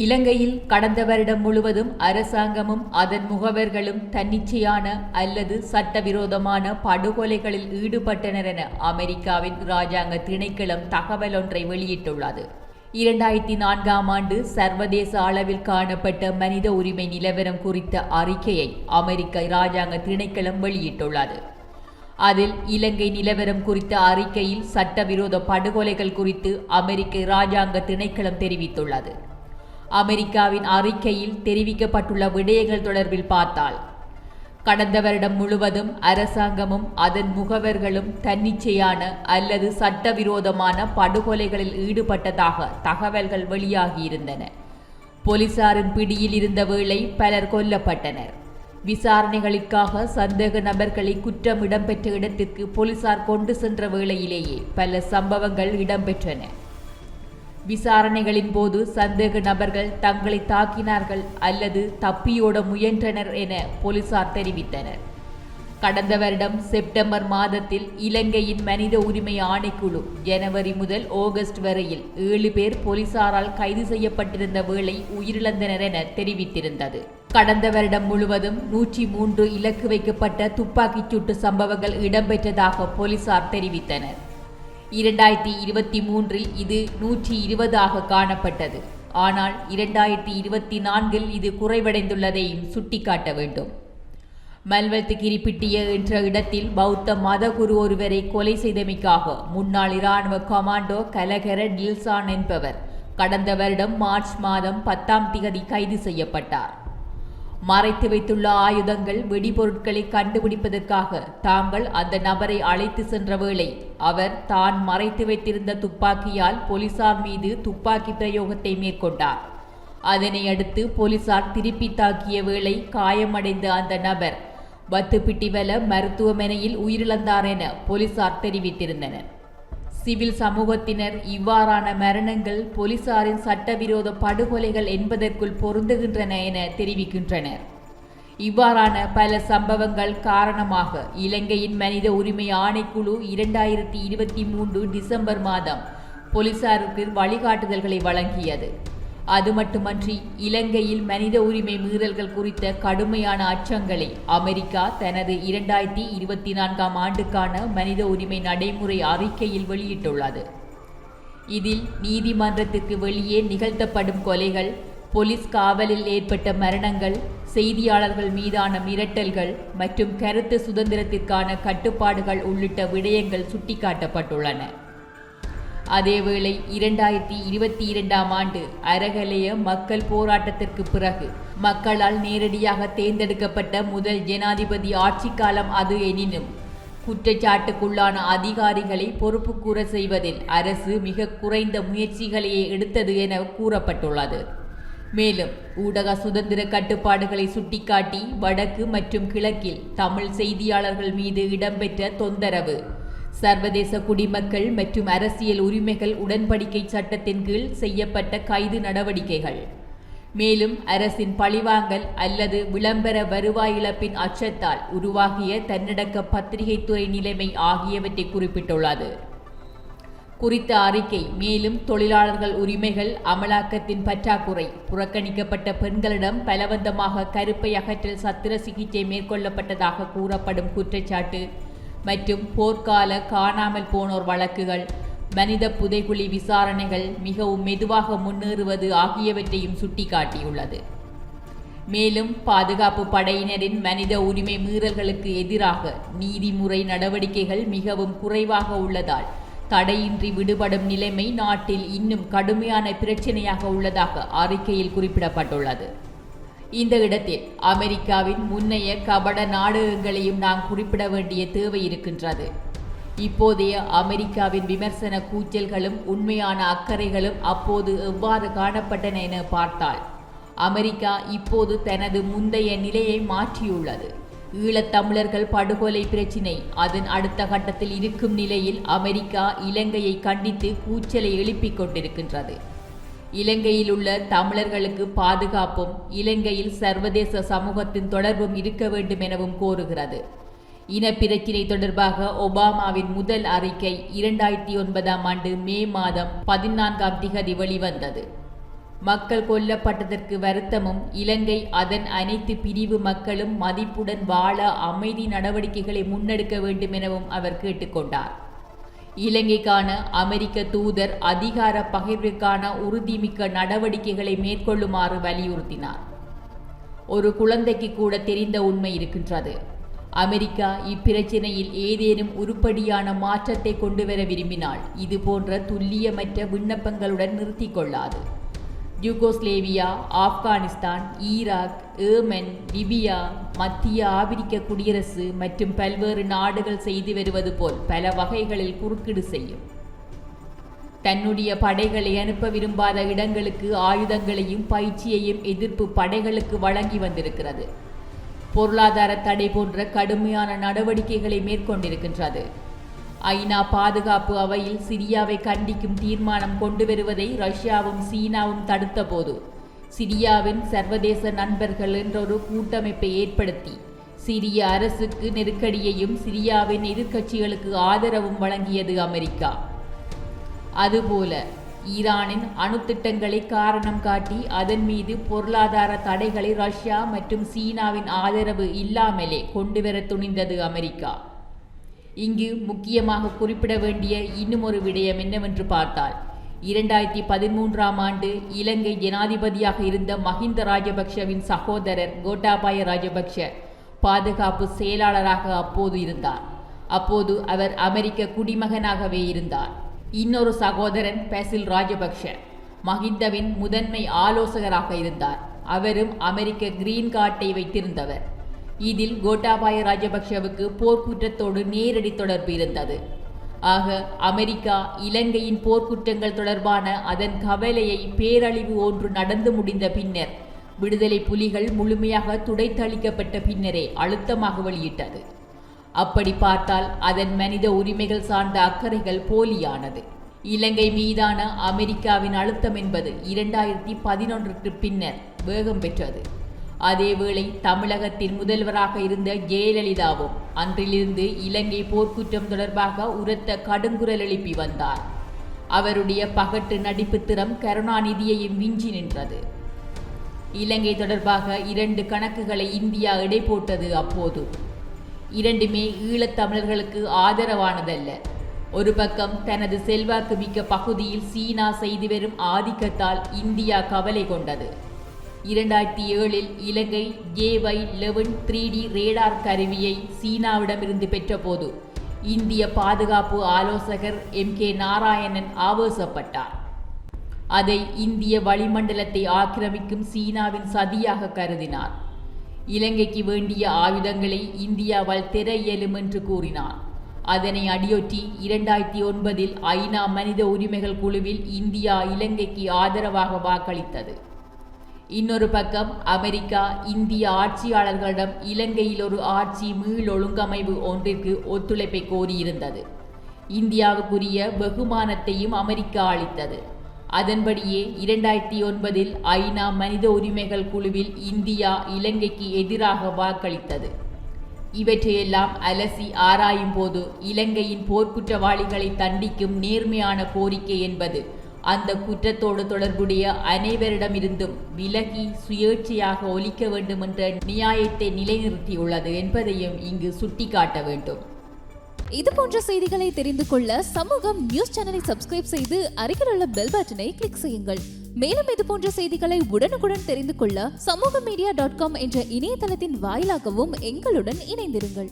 இலங்கையில் கடந்த வருடம் முழுவதும் அரசாங்கமும் அதன் முகவர்களும் தன்னிச்சையான அல்லது சட்டவிரோதமான படுகொலைகளில் ஈடுபட்டனர் என அமெரிக்காவின் இராஜாங்க திணைக்களம் தகவல் ஒன்றை வெளியிட்டுள்ளது. இரண்டாயிரத்தி நான்காம் ஆண்டு சர்வதேச அளவில் காணப்பட்ட மனித உரிமை நிலவரம் குறித்த அறிக்கையை அமெரிக்க இராஜாங்க திணைக்களம் வெளியிட்டுள்ளது. அதில் இலங்கை நிலவரம் குறித்த அறிக்கையில் சட்டவிரோத படுகொலைகள் குறித்து அமெரிக்க இராஜாங்க திணைக்களம் தெரிவித்துள்ளது. அமெரிக்காவின் அறிக்கையில் தெரிவிக்கப்பட்டுள்ள விடயங்கள் தொடர்பில் பார்த்தால் கடந்த வருடம் முழுவதும் அரசாங்கமும் அதன் முகவர்களும் தன்னிச்சையான அல்லது சட்டவிரோதமான படுகொலைகளில் ஈடுபட்டதாக தகவல்கள் வெளியாகியிருந்தன. போலீசாரின் பிடியில் இருந்த வேளை பலர் கொல்லப்பட்டனர். விசாரணைகளுக்காக சந்தேக நபர்களை குற்றம் இடம்பெற்ற இடத்திற்கு போலீசார் கொண்டு சென்ற வேளையிலேயே பல சம்பவங்கள் இடம்பெற்றன. விசாரணைகளின் போது சந்தேக நபர்கள் தங்களை தாக்கினார்கள் அல்லது தப்பியோட முயன்றனர் என போலீசார் தெரிவித்தனர். கடந்த வருடம் செப்டம்பர் மாதத்தில் இலங்கையின் மனித உரிமை ஆணைக்குழு ஜனவரி முதல் ஆகஸ்ட் வரையில் ஏழு பேர் போலீசாரால் கைது செய்யப்பட்டிருந்த வேளை உயிரிழந்தனர் என தெரிவித்திருந்தது. கடந்த வருடம் முழுவதும் நூற்றி மூன்று இலக்கு வைக்கப்பட்ட துப்பாக்கிச் சூட்டு சம்பவங்கள் இடம்பெற்றதாக போலீசார் தெரிவித்தனர். இரண்டாயிரத்தி இருபத்தி மூன்றில் இது நூற்றி இருபதாக காணப்பட்டது. ஆனால் இரண்டாயிரத்தி இருபத்தி நான்கில் இது குறைவடைந்துள்ளதையும் சுட்டிக்காட்ட வேண்டும். மல்வெல்த் கிரிப்பிட்டிய என்ற இடத்தில் பௌத்த மதகுரு ஒருவரை கொலை செய்தமைக்காக முன்னாள் இராணுவ கமாண்டோ கலகர டில்சான் என்பவர் கடந்த வருடம் மார்ச் மாதம் பத்தாம் திகதி கைது செய்யப்பட்டார். மறைத்து வைத்துள்ள ஆயுதங்கள் வெடிபொருட்களை கண்டுபிடிப்பதற்காக தாங்கள் அந்த நபரை அழைத்து சென்ற வேளை அவர் தான் மறைத்து வைத்திருந்த துப்பாக்கியால் போலீசார் மீது துப்பாக்கி பிரயோகத்தை மேற்கொண்டார். அதனை அடுத்து போலீசார் திருப்பி தாக்கிய வேளை காயமடைந்த அந்த நபர் வத்துப்பிட்டிவல மருத்துவமனையில் உயிரிழந்தார் என போலீசார் தெரிவித்திருந்தனர். சிவில் சமூகத்தினர் இவ்வாறான மரணங்கள் போலீசாரின் சட்டவிரோத படுகொலைகள் என்பதற்குள் பொருந்துகின்றன என தெரிவிக்கின்றனர். இவ்வாறான பல சம்பவங்கள் காரணமாக இலங்கையின் மனித உரிமை ஆணைக்குழு இரண்டாயிரத்தி இருபத்தி மூன்று டிசம்பர் மாதம் போலீசாருக்கு வழிகாட்டுதல்களை வழங்கியது. அது மட்டுமன்றி இலங்கையில் மனித உரிமை மீறல்கள் குறித்த கடுமையான அச்சங்களை அமெரிக்கா தனது இரண்டாயிரத்தி இருபத்தி நான்காம் ஆண்டுக்கான மனித உரிமை நடைமுறை அறிக்கையில் வெளியிட்டுள்ளது. இதில் நீதிமன்றத்திற்கு வெளியே நிகழ்த்தப்படும் கொலைகள் போலீஸ் காவலில் ஏற்பட்ட மரணங்கள் செய்தியாளர்கள் மீதான மிரட்டல்கள் மற்றும் கருத்து சுதந்திரத்திற்கான கட்டுப்பாடுகள் உள்ளிட்ட விடயங்கள் சுட்டிக்காட்டப்பட்டுள்ளன. அதேவேளை இரண்டாயிரத்தி இருபத்தி இரண்டாம் ஆண்டு அரகலைய மக்கள் போராட்டத்திற்கு பிறகு மக்களால் நேரடியாக தேர்ந்தெடுக்கப்பட்ட முதல் ஜனாதிபதி ஆட்சி காலம் அது எனினும் குற்றச்சாட்டுக்குள்ளான அதிகாரிகளை பொறுப்பு கூற செய்வதில் அரசு மிக குறைந்த முயற்சிகளையே எடுத்தது என கூறப்பட்டுள்ளது. மேலும் ஊடக சுதந்திர கட்டுப்பாடுகளை சுட்டிக்காட்டி வடக்கு மற்றும் கிழக்கில் தமிழ் செய்தியாளர்கள் மீது இடம்பெற்ற தொந்தரவு சர்வதேச குடிமக்கள் மற்றும் அரசியல் உரிமைகள் உடன்படிக்கை சட்டத்தின் கீழ் செய்யப்பட்ட கைது நடவடிக்கைகள். மேலும் அரசின் பழிவாங்கல் அல்லது விளம்பர வருவாய் இழப்பின் அச்சத்தால் உருவாகிய தன்னடக்க பத்திரிகைத்துறை நிலைமை ஆகியவற்றை குறிப்பிட்டுள்ளது. குறித்த அறிக்கை மேலும் தொழிலாளர்கள் உரிமைகள் அமலாக்கத்தின் பற்றாக்குறை புறக்கணிக்கப்பட்ட பெண்களிடம் பலவந்தமாக கருப்பை அகற்றல் சத்திர சிகிச்சை மேற்கொள்ளப்பட்டதாக கூறப்படும் குற்றச்சாட்டு மற்றும் போர்க்கால காணாமல் போனோர் வழக்குகள் மனித புதைகுழி விசாரணைகள் மிகவும் மெதுவாக முன்னேறுவது ஆகியவற்றையும் சுட்டிக்காட்டியுள்ளது. மேலும் பாதுகாப்பு படையினரின் மனித உரிமை மீறல்களுக்கு எதிராக நீதிமுறை நடவடிக்கைகள் மிகவும் குறைவாக உள்ளதால் தடையின்றி விடுபடும் நிலைமை நாட்டில் இன்னும் கடுமையான பிரச்சனையாக உள்ளதாக அறிக்கையில் குறிப்பிடப்பட்டுள்ளது. இந்த இடத்தில் அமெரிக்காவின் முன்னைய கபட நாடகங்களையும் நாம் குறிப்பிட வேண்டிய தேவை இருக்கின்றது. இப்போதைய அமெரிக்காவின் விமர்சன கூச்சல்களும் உண்மையான அக்கறைகளும் அப்போது எவ்வாறு காணப்பட்டன என பார்த்தால் அமெரிக்கா இப்போது தனது முந்தைய நிலையை மாற்றியுள்ளது. ஈழத்தமிழர்கள் படுகொலை பிரச்சினை அதன் அடுத்த கட்டத்தில் இருக்கும் நிலையில் அமெரிக்கா இலங்கையை கண்டித்து கூச்சலை எழுப்பிக் கொண்டிருக்கின்றது. இலங்கையில் உள்ள தமிழர்களுக்கு பாதுகாப்பும் இலங்கையில் சர்வதேச சமூகத்தின் தொடர்பும் இருக்க வேண்டும் எனவும் கோருகிறது. இனப்பிரச்சினை தொடர்பாக ஒபாமாவின் முதல் அறிக்கை இரண்டாயிரத்தி ஒன்பதாம் ஆண்டு மே மாதம் பதினான்காம் திகதி வெளிவந்தது. மக்கள் கொல்லப்பட்டதற்கு வருத்தமும் இலங்கை அதன் அனைத்து பிரிவு மக்களும் மதிப்புடன் வாழ அமைதி நடவடிக்கைகளை முன்னெடுக்க வேண்டும் எனவும் அவர் கேட்டுக்கொண்டார். இலங்கைக்கான அமெரிக்க தூதர் அதிகார பகிர்விற்கான உறுதிமிக்க நடவடிக்கைகளை மேற்கொள்ளுமாறு வலியுறுத்தினார். ஒரு குழந்தைக்கு கூட தெரிந்த உண்மை இருக்கின்றது. அமெரிக்கா இப்பிரச்சினையில் ஏதேனும் உருப்படியான மாற்றத்தை கொண்டுவர விரும்பினால் இது போன்ற துல்லியமற்ற விண்ணப்பங்களுடன் நிறுத்திக் கொள்ளாது. Yugoslavia Afghanistan Iraq Yemen Libya மத்திய ஆபிரிக்க குடியரசு மற்றும் பல்வேறு நாடுகள் செய்து வருவது போல் பல வகைகளில் குறுக்கீடு செய்யும். தன்னுடைய படைகளை அனுப்ப விரும்பாத இடங்களுக்கு ஆயுதங்களையும் பயிற்சியையும் எதிர்ப்பு படைகளுக்கு வழங்கி வந்திருக்கிறது. பொருளாதார தடை போன்ற கடுமையான நடவடிக்கைகளை மேற்கொண்டிருக்கின்றது. ஐநா பாதுகாப்பு அவையில் சிரியாவை கண்டிக்கும் தீர்மானம் கொண்டு வருவதை ரஷ்யாவும் சீனாவும் தடுத்தபோது சிரியாவின் சர்வதேச நண்பர்கள் என்றொரு கூட்டமைப்பை ஏற்படுத்தி சிரிய அரசுக்கு நெருக்கடியையும் சிரியாவின் எதிர்க்கட்சிகளுக்கு ஆதரவும் வழங்கியது அமெரிக்கா. அதுபோல ஈரானின் அணுத்திட்டங்களை காரணம் காட்டி அதன் மீது பொருளாதார தடைகளை ரஷ்யா மற்றும் சீனாவின் ஆதரவு இல்லாமலே கொண்டுவர துணிந்தது அமெரிக்கா. இங்கு முக்கியமாக குறிப்பிட வேண்டிய இன்னும் ஒரு விடயம் என்னவென்று பார்த்தால் இரண்டாயிரத்தி பதிமூன்றாம் ஆண்டு இலங்கை ஜனாதிபதியாக இருந்த மஹிந்த ராஜபக்ஷவின் சகோதரர் கோட்டாபாய ராஜபக்ஷ பாதுகாப்பு செயலாளராக அப்போது இருந்தார். அப்போது அவர் அமெரிக்க குடிமகனாகவே இருந்தார். இன்னொரு சகோதரன் பேசில் ராஜபக்ஷ மஹிந்தவின் முதன்மை ஆலோசகராக இருந்தார். அவரும் அமெரிக்க கிரீன் கார்டை வைத்திருந்தவர். இதில் கோட்டாபாய ராஜபக்ஷவுக்கு போர்க்குற்றத்தோடு நேரடி தொடர்பு இருந்தது. ஆக அமெரிக்கா இலங்கையின் போர்க்குற்றங்கள் தொடர்பான அதன் கவலையை பேரழிவு ஒன்று நடந்து முடிந்த பின்னர் விடுதலை புலிகள் முழுமையாக துடைத்தளிக்கப்பட்ட பின்னரே அழுத்தமாக வெளியிட்டது. அப்படி பார்த்தால் அதன் மனித உரிமைகள் சார்ந்த அக்கறைகள் போலியானது. இலங்கை மீதான அமெரிக்காவின் அழுத்தம் என்பது இரண்டாயிரத்தி பதினொன்றுக்கு பின்னர் வேகம் பெற்றது. அதேவேளை தமிழகத்தின் முதல்வராக இருந்த ஜெயலலிதாவும் அன்றிலிருந்து இலங்கை போர்க்குற்றம் தொடர்பாக உரத்த கடுங்குரல் எழுப்பி வந்தார். அவருடைய பகட்டு நடிப்பு திறம் கருணாநிதியையும் விஞ்சி நின்றது. இலங்கை தொடர்பாக இரண்டு கணக்குகளை இந்தியா எடை போட்டது அப்போது. இரண்டுமே ஈழத்தமிழர்களுக்கு ஆதரவானதல்ல. ஒரு பக்கம் தனது செல்வாக்கு மிக்க பகுதியில் சீனா செய்து வரும் ஆதிக்கத்தால் இந்தியா கவலை கொண்டது. இரண்டாயிரத்தி ஏழில் இலங்கை ஏவை லெவன் த்ரீ டி ரேடார் கருவியை சீனாவிடமிருந்து பெற்றபோது இந்திய பாதுகாப்பு ஆலோசகர் எம் கே நாராயணன் ஆவேசப்பட்டார். அதை இந்திய வளிமண்டலத்தை ஆக்கிரமிக்கும் சீனாவின் சதியாக கருதினார். இலங்கைக்கு வேண்டிய ஆயுதங்களை இந்தியாவால் திற இயலும் என்று கூறினார். அதனை அடியொற்றி இரண்டாயிரத்தி ஒன்பதில் ஐநா மனித உரிமைகள் குழுவில் இந்தியா இலங்கைக்கு ஆதரவாக வாக்களித்தது. இன்னொரு பக்கம் அமெரிக்கா இந்திய ஆட்சியாளர்களிடம் இலங்கையில் ஒரு ஆட்சி மீள் ஒழுங்கமைவு ஒன்றிற்கு ஒத்துழைப்பை கோரியிருந்தது. இந்தியாவுக்குரிய வெகுமானத்தையும் அமெரிக்கா அளித்தது. அதன்படியே இரண்டாயிரத்தி ஒன்பதில் ஐநா மனித உரிமைகள் குழுவில் இந்தியா இலங்கைக்கு எதிராக வாக்களித்தது. இவற்றையெல்லாம் அலசி ஆராயும் போது இலங்கையின் போர்க்குற்றவாளிகளை தண்டிக்கும் நேர்மையான கோரிக்கை என்பது அந்த குற்றத்தோடு தொடர்புடைய அனைவரிடமிருந்தும் விலகி சுயேட்சையாக ஒலிக்க வேண்டும் என்ற நியாயத்தை நிலைநிறுத்தியுள்ளது என்பதையும் இங்கு சுட்டிக்காட்ட வேண்டும். இது போன்ற செய்திகளை தெரிந்து கொள்ள சமூகம் நியூஸ் சேனலை சப்ஸ்கிரைப் செய்து அருகில் உள்ள பெல் பட்டனை கிளிக் செய்யுங்கள். மேலும் இது போன்ற செய்திகளை உடனுக்குடன் தெரிந்து கொள்ள சமூக மீடியா டாட் காம் என்ற இணையதளத்தின் வாயிலாகவும் எங்களுடன் இணைந்திருங்கள்.